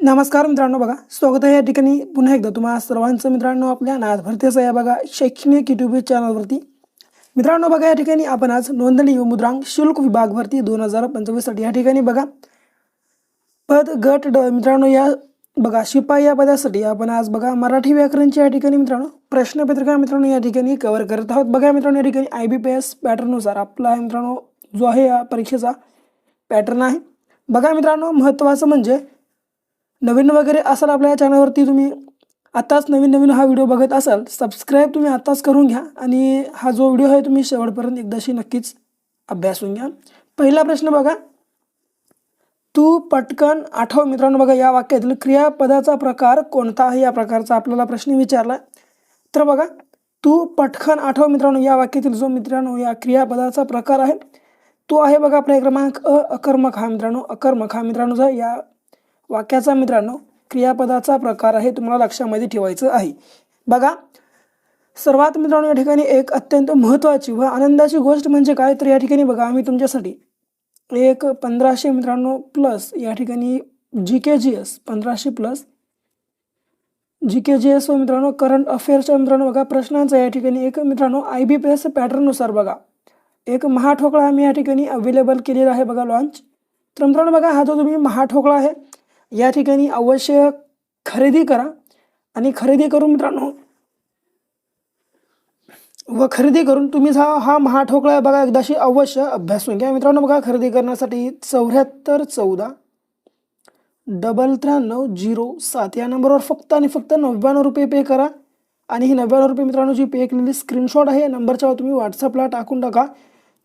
नमस्कार मित्रांनो बघा स्वागत आहे या ठिकाणी. पुन्हा एकदा तुम्हाला सर्वांचं मित्रांनो आपल्या नाथ भरतीचं या बघा शैक्षणिक युट्यूब चॅनलवरती मित्रांनो बघा या ठिकाणी आपण आज नोंदणी व मुद्रांक शुल्क विभाग भरती दोन हजार पंचवीससाठी या ठिकाणी बघा. पद गट ड मित्रांनो या बघा शिपाई या पदासाठी आपण आज बघा मराठी व्याकरणची या ठिकाणी मित्रांनो प्रश्नपत्रिका मित्रांनो या ठिकाणी कव्हर करत आहोत. बघा मित्रांनो या ठिकाणी आय बी पी एस पॅटर्ननुसार आपला मित्रांनो जो आहे या परीक्षेचा पॅटर्न आहे. बघा मित्रांनो महत्त्वाचं म्हणजे नवीन वगैरे असाल आपल्या या चॅनलवरती तुम्ही आत्ताच नवीन नवीन हा व्हिडिओ बघत असाल सबस्क्राईब तुम्ही आत्ताच करून घ्या आणि हा जो व्हिडिओ आहे तुम्ही शेवटपर्यंत एकदाशी नक्कीच अभ्यासून घ्या. पहिला प्रश्न बघा. तू पटकन आठव मित्रांनो बघा या वाक्यातील क्रियापदाचा प्रकार कोणता आहे? या प्रकारचा आपल्याला प्रश्न विचारला. तर बघा तू पटकन आठव मित्रांनो या वाक्यातील जो मित्रांनो या क्रियापदाचा प्रकार आहे तो आहे बघा आपल्या क्रमांक अ अकर्मक हा मित्रांनो अकर्मक हा मित्रांनो या वाक्याचा मित्रांनो क्रियापदाचा प्रकार आहे तुम्हाला लक्षामध्ये ठेवायचं आहे. बघा सर्वात मित्रांनो या ठिकाणी एक अत्यंत महत्त्वाची व आनंदाची गोष्ट म्हणजे काय? तर या ठिकाणी बघा आम्ही तुमच्यासाठी एक पंधराशे मित्रांनो प्लस या ठिकाणी जी के जी एस पंधराशे plus G K G S व मित्रांनो करंट अफेअर्सच्या मित्रांनो बघा प्रश्नांचा या ठिकाणी एक मित्रांनो आय बी पी एस पॅटर्ननुसार बघा. एक महाठोकळा आम्ही या ठिकाणी अवेलेबल केलेला आहे बघा लॉन्च तर मित्रांनो बघा हा जो तुम्ही महाठोकळा आहे या ठिकाणी अवश्य खरेदी करा. आणि खरेदी करून मित्रांनो व खरेदी करून तुम्ही हा हा महाठोकळा बघा एकदाशी अवश्य अभ्यासून घ्या. मित्रांनो बघा खरेदी करण्यासाठी चौऱ्याहत्तर चौदा डबल त्र्याण्णव झिरो सात या नंबरवर फक्त आणि फक्त नव्याण्णव रुपये पे करा. आणि ही नव्याण्णव रुपये मित्रांनो जी पे केलेली स्क्रीनशॉट आहे या नंबरच्या तुम्ही व्हॉट्सअपला टाकून टाका.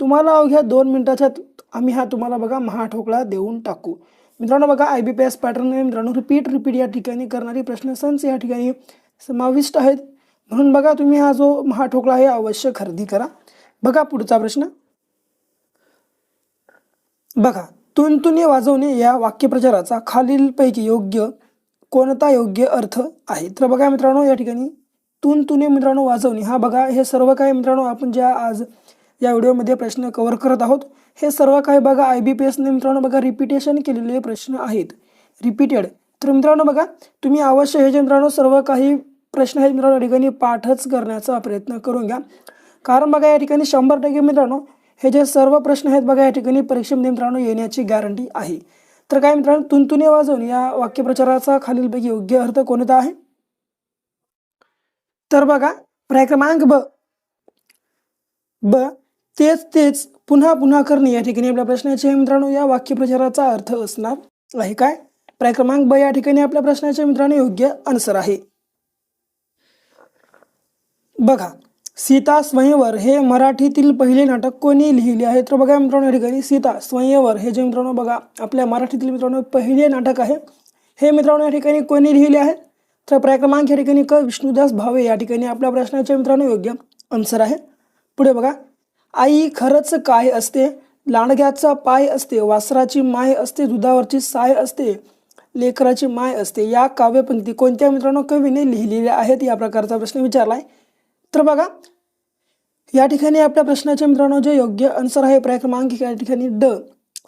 तुम्हाला अवघ्या दोन मिनटाच्या आम्ही हा तुम्हाला बघा महाठोकळा देऊन टाकू. मित्रांनो बघा I B P S pattern मित्रांनो. रिपीट रिपीट या ठिकाणी करणारी प्रश्नसंच या ठिकाणी समाविष्ट आहेत. म्हणून बघा तुम्ही हा जो महाठोकळा आहे अवश्य खरेदी करा. बघा पुढचा प्रश्न. बघा तुणतुणे वाजवणे या वाक्यप्रचाराचा खालीलपैकी योग्य कोणता योग्य अर्थ आहे? तर बघा मित्रांनो या ठिकाणी तुणतुणे मित्रांनो वाजवणे हा बघा हे सर्व काही मित्रांनो आपण ज्या आज या व्हिडिओमध्ये प्रश्न कव्हर करत आहोत. हे सर्व काही बघा आय बी पी एसने मित्रांनो बघा रिपिटेशन केलेले प्रश्न आहेत. रिपीटेड तर मित्रांनो बघा तुम्ही अवश्य हे जे मित्रांनो सर्व काही प्रश्न आहेत मित्रांनो या ठिकाणी पाठच करण्याचा प्रयत्न करून घ्या. कारण बघा या ठिकाणी शंभर टक्के मित्रांनो हे जे सर्व प्रश्न आहेत बघा या ठिकाणी परीक्षेमध्ये मित्रांनो येण्याची गॅरंटी आहे. तर काय मित्रांनो तुंतुने वाजवून या वाक्यप्रचाराचा खालीलपैकी योग्य अर्थ कोणता आहे? तर बघा पर्याय क्रमांक ब. ब. तेच तेच. पुन्हा पुन्हा करणे या ठिकाणी आपल्या प्रश्नाचे. मित्रांनो या वाक्यप्रचाराचा अर्थ असणार आहे काय? पर्याय क्रमांक ब या ठिकाणी आपल्या प्रश्नाचे मित्रांनो योग्य आन्सर आहे. बघा सीता स्वयंवर हे मराठीतील पहिले नाटक कोणी लिहिले आहे? तर बघा मित्रांनो या ठिकाणी सीता स्वयंवर हे जे मित्रांनो बघा आपल्या मराठीतील मित्रांनो पहिले नाटक आहे. हे मित्रांनो या ठिकाणी कोणी लिहिले आहे? तर पर्याय क्रमांक या ठिकाणी क. विष्णुदास भावे या ठिकाणी आपल्या प्रश्नाचे मित्रांनो योग्य आन्सर आहे. पुढे बघा आई खरंच काय असते? लांडग्याचा पाय असते वासराची माय असते दुधावरची साय असते लेकराची माय असते. या काव्यपंक्ती कोणत्या मित्रांनो कवीने लिहिलेल्या आहेत? या प्रकारचा प्रश्न विचारला आहे तर बघा या ठिकाणी आपल्या प्रश्नाचे मित्रांनो जे योग्य आन्सर आहे पर्याय क्रमांक या ठिकाणी ड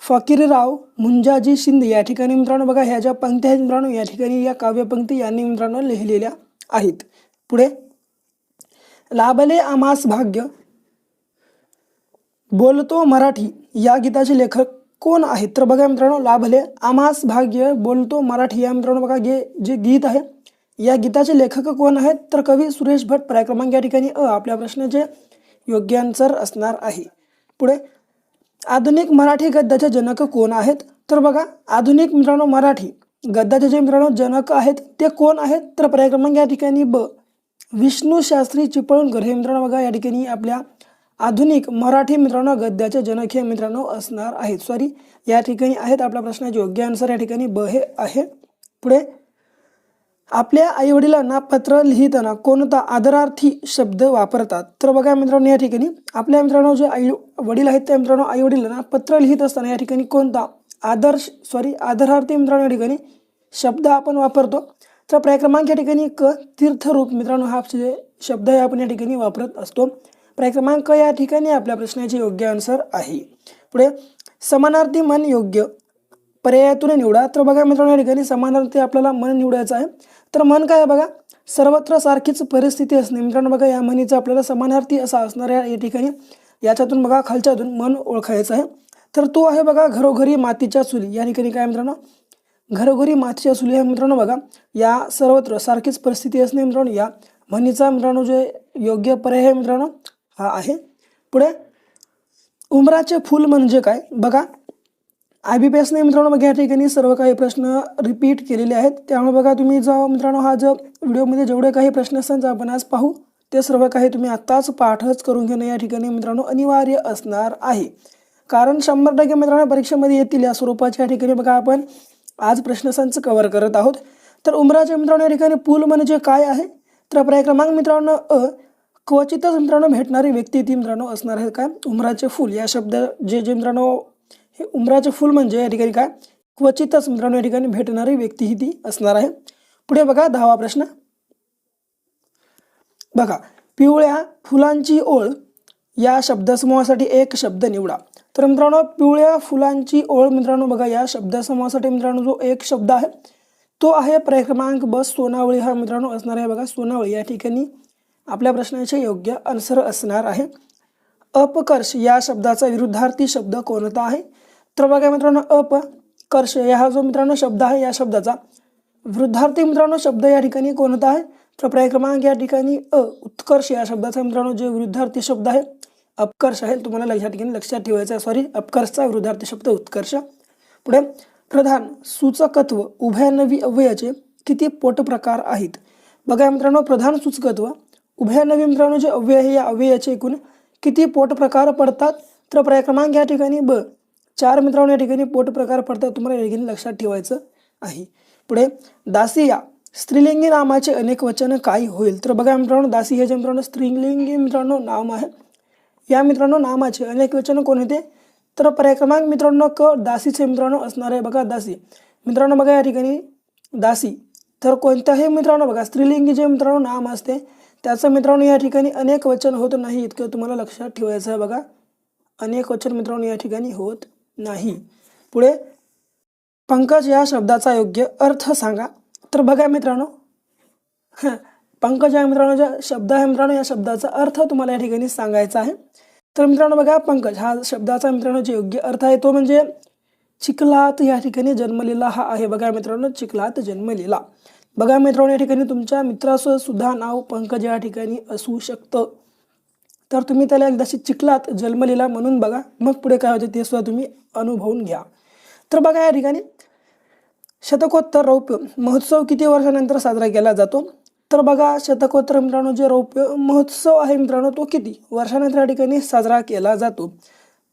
फकीरराव मुंजाजी शिंदे या ठिकाणी मित्रांनो बघा ह्या ज्या पंक्ती आहेत मित्रांनो या ठिकाणी या काव्यपंक्ती यांनी मित्रांनो लिहिलेल्या आहेत. पुढे लाभले आमास भाग्य बोलतो मराठी. या गीताचे लेखक कोण आहेत? तर बघा मित्रांनो लाभले आमास भाग्य बोलतो मराठी. या मित्रांनो बघा गे जे गीत आहे या गीताचे लेखक कोण आहेत? तर कवी सुरेश भट. पर्याय क्रमांक या ठिकाणी अ आपल्या प्रश्नाचे योग्य आन्सर असणार आहे. पुढे आधुनिक मराठी गद्याचे जनक कोण आहेत? तर बघा आधुनिक मित्रांनो मराठी गद्याचे जे मित्रांनो जनक आहेत ते कोण आहेत? तर पर्याय क्रमांक या ठिकाणी ब विष्णू शास्त्री चिपळूणकर. हे मित्रांनो बघा या ठिकाणी आपल्या आधुनिक मराठी मित्रांनो गद्याचे जनक हे मित्रांनो असणार आहेत. सॉरी या ठिकाणी आहेत. आपल्या प्रश्नाचे योग्य आन्सर या ठिकाणी ब हे आहे. पुढे आपल्या आईवडिलांना पत्र लिहिताना कोणता आदरार्थी शब्द वापरतात? तर बघा मित्रांनो या ठिकाणी आपल्या मित्रांनो जे आई वडील आहेत त्या मित्रांनो आई वडिलांना पत्र लिहित असताना या ठिकाणी कोणता आदर्श सॉरी आदरार्थी मित्रांनो या ठिकाणी शब्द आपण वापरतो. तर पर्याय क्रमांक या ठिकाणी क तीर्थरूप मित्रांनो हा जे शब्द आहे आपण या ठिकाणी वापरत असतो. पर्याय क्रमांक या ठिकाणी आपल्या प्रश्नाचे योग्य आन्सर आहे. पुढे समानार्थी मन योग्य पर्यायातून निवडा. तर बघा मित्रांनो या ठिकाणी समानार्थी आपल्याला मन निवडायचं आहे. तर मन काय आहे बघा? सर्वत्र सारखीच परिस्थिती असणे. मित्रांनो बघा या म्हणीचं आपल्याला समानार्थी असा असणार या ठिकाणी. याच्यातून बघा खालच्यातून मन ओळखायचं आहे. तर तो आहे बघा घरोघरी मातीच्या चुली या ठिकाणी काय मित्रांनो? घरोघरी मातीच्या चुली आहे मित्रांनो बघा. या सर्वत्र सारखीच परिस्थिती असणे मित्रांनो. या म्हणीचा मित्रांनो जे योग्य पर्याय आहे मित्रांनो हा आहे. पुढे उमराचे फूल म्हणजे काय? बघा आय बी पी एसने मित्रांनो बघा या ठिकाणी सर्व काही प्रश्न रिपीट केलेले आहेत. त्यामुळे बघा तुम्ही जो मित्रांनो हा जो व्हिडिओमध्ये जेवढे काही प्रश्न असतात जे आपण आज पाहू ते सर्व काही तुम्ही आत्ताच पाठच करून घेणं या ठिकाणी मित्रांनो अनिवार्य असणार आहे. कारण शंभर टक्के मित्रांनो परीक्षेमध्ये येतील या स्वरूपाच्या ठिकाणी बघा आपण आज प्रश्नसंच कव्हर करत आहोत. तर उमराचे मित्रांनो या ठिकाणी पूल म्हणजे काय आहे? तर पर्याय क्रमांक मित्रांनो अ क्वचितच मित्रांनो भेटणारी व्यक्ती ती मित्रांनो असणार आहे काय उमराचे फूल. या शब्द जे जे मित्रांनो हे उमराचे फूल म्हणजे या ठिकाणी काय? क्वचितच मित्रांनो या ठिकाणी भेटणारी व्यक्ती ही ती असणार आहे. पुढे बघा दहावा प्रश्न. बघा पिवळ्या फुलांची ओळ या शब्दसमूहासाठी एक शब्द निवडा. तर मित्रांनो पिवळ्या फुलांची ओळ मित्रांनो बघा या शब्दसमूहासाठी मित्रांनो जो एक शब्द आहे तो आहे प्रक्रमांक बस सोनावळी. हा मित्रांनो असणार आहे बघा सोनावळी. या ठिकाणी आपल्या प्रश्नाचे योग्य आन्सर असणार आहे. अपकर्ष या शब्दाचा विरुद्धार्थी शब्द कोणता आहे? तर बघा मित्रांनो अपकर्ष या हा जो मित्रांनो शब्द आहे या शब्दाचा विरुद्धार्थी मित्रांनो शब्द या ठिकाणी कोणता आहे? तर पर्याय क्रमांक या ठिकाणी अ उत्कर्ष या शब्दाचा मित्रांनो जे विरुद्धार्थी शब्द आहे अपकर्ष आहे. तुम्हाला या ठिकाणी लक्षात ठेवायचा आहे सॉरी अपकर्षचा विरुद्धार्थी शब्द उत्कर्ष. पुढे प्रधान सूचकत्व उभयनवी अव्ययाचे किती पोटप्रकार आहेत? बघा मित्रांनो प्रधान सूचकत्व उभयनवी मित्रांनो जे अव्यय आहे या अव्ययाचे एकूण किती पोटप्रकार पडतात? तर पर्याय क्रमांक या ठिकाणी ब. चार मित्रांनो या ठिकाणी पोटप्रकार पडतात. तुम्हाला या ठिकाणी लक्षात ठेवायचं आहे. पुढे दासी या स्त्रीलिंगी नामाचे अनेक वचन काय होईल. तर बघा मित्रांनो दासी हे जे मित्रांनो स्त्रीलिंगी मित्रांनो नाम आहे. या मित्रांनो नामाचे अनेक वचन कोण होते? तर पर्याय क्रमांक मित्रांनो क दासीचे मित्रांनो असणार आहे बघा दासी. मित्रांनो बघा या ठिकाणी दासी. तर कोणत्याही मित्रांनो बघा स्त्रीलिंगी जे मित्रांनो नाम असते त्याचं मित्रांनो या ठिकाणी अनेक वचन होत नाही इतकं तुम्हाला लक्षात ठेवायचं आहे बघा. अनेक वचन मित्रांनो या ठिकाणी होत नाही. पुढे पंकज या शब्दाचा योग्य अर्थ सांगा. तर बघा मित्रांनो पंकज या मित्रांनो ज्या शब्द आहे मित्रांनो या शब्दाचा अर्थ तुम्हाला या ठिकाणी सांगायचा आहे. तर मित्रांनो बघा पंकज हा शब्दाचा मित्रांनो जे योग्य अर्थ आहे तो म्हणजे चिखलात या ठिकाणी जन्मलेला हा आहे. बघा मित्रांनो चिखलात जन्मलेला. बघा मित्रांनो या ठिकाणी तुमच्या मित्राचं सुद्धा नाव पंकज या ठिकाणी असू शकतं. तर तुम्ही त्याला एकदाशी चिखलात जन्मलेला म्हणून बघा. मग पुढे काय होते ते सुद्धा तुम्ही अनुभवून घ्या. तर बघा या ठिकाणी शतकोत्तर रौप्य महोत्सव किती वर्षानंतर साजरा केला जातो? तर बघा शतकोत्तर मित्रांनो जे रौप्य महोत्सव आहे मित्रांनो तो किती वर्षानंतर या ठिकाणी साजरा केला जातो?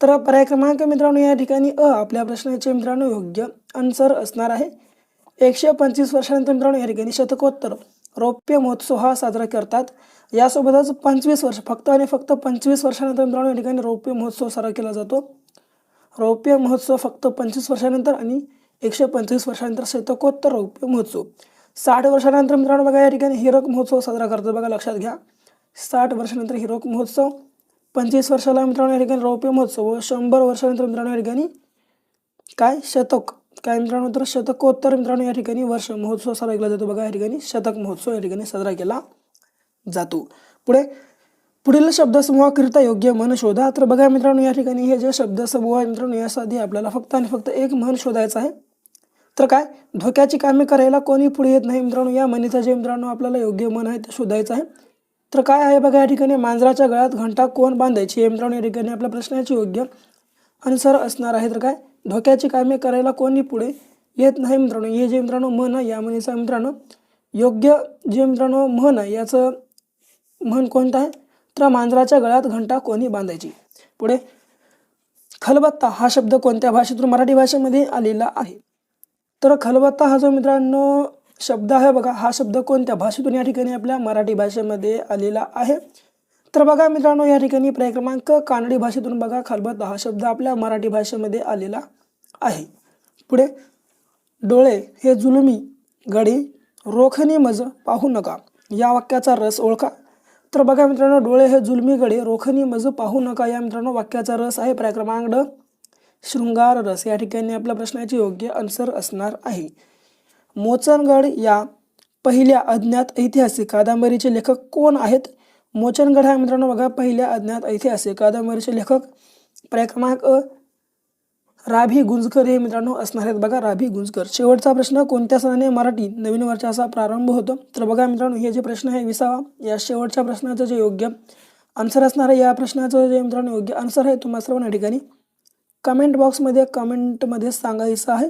तर पर्याय क्रमांक मित्रांनो या ठिकाणी अ आपल्या प्रश्नाचे मित्रांनो योग्य आन्सर असणार आहे. एकशे पंचवीस वर्षानंतर मित्रांनो या ठिकाणी शतकोत्तर. रौप्य महोत्सव हा साजरा करतात. यासोबतच पंचवीस वर्ष फक्त आणि फक्त पंचवीस वर्षानंतर मित्रांनो या ठिकाणी रौप्य महोत्सव साजरा केला जातो. रौप्य महोत्सव फक्त पंचवीस वर्षानंतर आणि एकशे पंचवीस वर्षानंतर शतकोत्तर रौप्य महोत्सव. साठ वर्षानंतर मित्रांनो बघा या ठिकाणी हिरक महोत्सव साजरा करतो बघा लक्षात घ्या. साठ वर्षानंतर हिरक महोत्सव पंचवीस वर्षाला मित्रांनो या ठिकाणी रौप्य महोत्सव व शंभर वर्षानंतर मित्रांनो या ठिकाणी काय? शतक. काय मित्रांनो तर शतकोत्तर मित्रांनो या ठिकाणी वर्ष महोत्सव साजरा केला जातो. बघा या ठिकाणी शतक महोत्सव या ठिकाणी साजरा केला जातो. पुढे पुढील शब्दसमूहाकरिता योग्य मन शोधा. तर बघा मित्रांनो या ठिकाणी हे जे शब्दसमूह आहे मित्रांनो यासाठी आपल्याला फक्त आणि फक्त एक मन शोधायचं आहे. तर काय? धोक्याची कामे करायला कोणी पुढे येत नाही मित्रांनो. या मनीचा जे मित्रांनो आपल्याला योग्य मन आहे ते शोधायचं आहे. तर काय आहे बघा या ठिकाणी मांजराच्या गळ्यात घंटा कोण बांधायची? हे मित्रांनो या ठिकाणी आपल्या प्रश्नाची योग्य आन्सर असणार आहे. तर काय? धोक्याची कामे करायला कोणी पुढे येत नाही मित्रांनो. हे जे मित्रांनो मन आहे या म्हणीचा मित्रांनो. योग्य जे मित्रांनो म्हण आहे याचं म्हण कोणतं आहे? तर मांजराच्या गळ्यात घंटा कोणी बांधायची. पुढे खलबत्ता हा शब्द कोणत्या भाषेतून मराठी भाषेमध्ये आलेला आहे? तर खलबत्ता हा जो मित्रांनो शब्द आहे बघा हा शब्द कोणत्या भाषेतून या ठिकाणी आपल्या मराठी भाषेमध्ये आलेला आहे? तर बघा मित्रांनो या ठिकाणी पर्याय क्रमांक कानडी भाषेतून बघा. खलबत्ता हा शब्द आपल्या मराठी भाषेमध्ये आलेला आहे. पुढे डोळे हे जुलमी गडी रोखणी मज पाहू नका. या वाक्याचा रस ओळखा. तर बघा मित्रांनो डोळे हे जुलमी गडे रोखणी मज पाहू नका. या मित्रांनो वाक्याचा रस आहे पर्याय क्रमांक ड शृंगार रस. या ठिकाणी आपल्या प्रश्नाचे योग्य आन्सर असणार आहे. मोचनगड या पहिल्या अज्ञात ऐतिहासिक कादंबरीचे लेखक कोण आहेत? मोचनगड हा मित्रांनो बघा पहिल्या अज्ञात ऐतिहासिक कादंबरीचे लेखक पर्याय क्रमांक अ राभी गुंजकर हे मित्रांनो असणार आहेत. बघा राभी गुंजकर. शेवटचा प्रश्न कोणत्या सणाने मराठी नवीन वर्षाचा प्रारंभ होतो? तर बघा मित्रांनो हे जे प्रश्न आहे विसावा. या शेवटच्या प्रश्नाचं जे योग्य आन्सर असणार आहे या प्रश्नाचं जे मित्रांनो योग्य आन्सर आहे तुम्हाला सर्वांना ठिकाणी कमेंट बॉक्समध्ये कमेंटमध्ये सांगायचं आहे.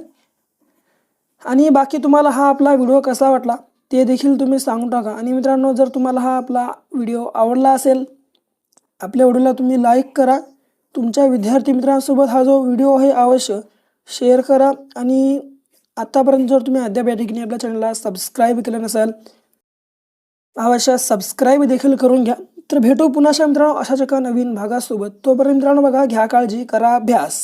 आणि बाकी तुम्हाला हा आपला व्हिडिओ कसा वाटला? ते देखील तुम्ही सांगून टाका. आणि मित्रांनो जर तुम्हाला हा आपला व्हिडिओ आवडला असेल आपल्या व्हिडिओला तुम्ही लाईक करा. तुमच्या विद्यार्थी मित्रांसोबत हा जो व्हिडिओ आहे अवश्य शेअर करा. आणि आत्तापर्यंत जर तुम्ही अद्याप या ठिकाणी आपल्या चॅनलला सबस्क्राईब केलं नसाल अवश्य सबस्क्राईब देखील करून घ्या. तर भेटू पुन्हा मित्रांनो अशाच एका नवीन भागासोबत. तोपर्यंत मित्रांनो बघा घ्या काळजी करा अभ्यास.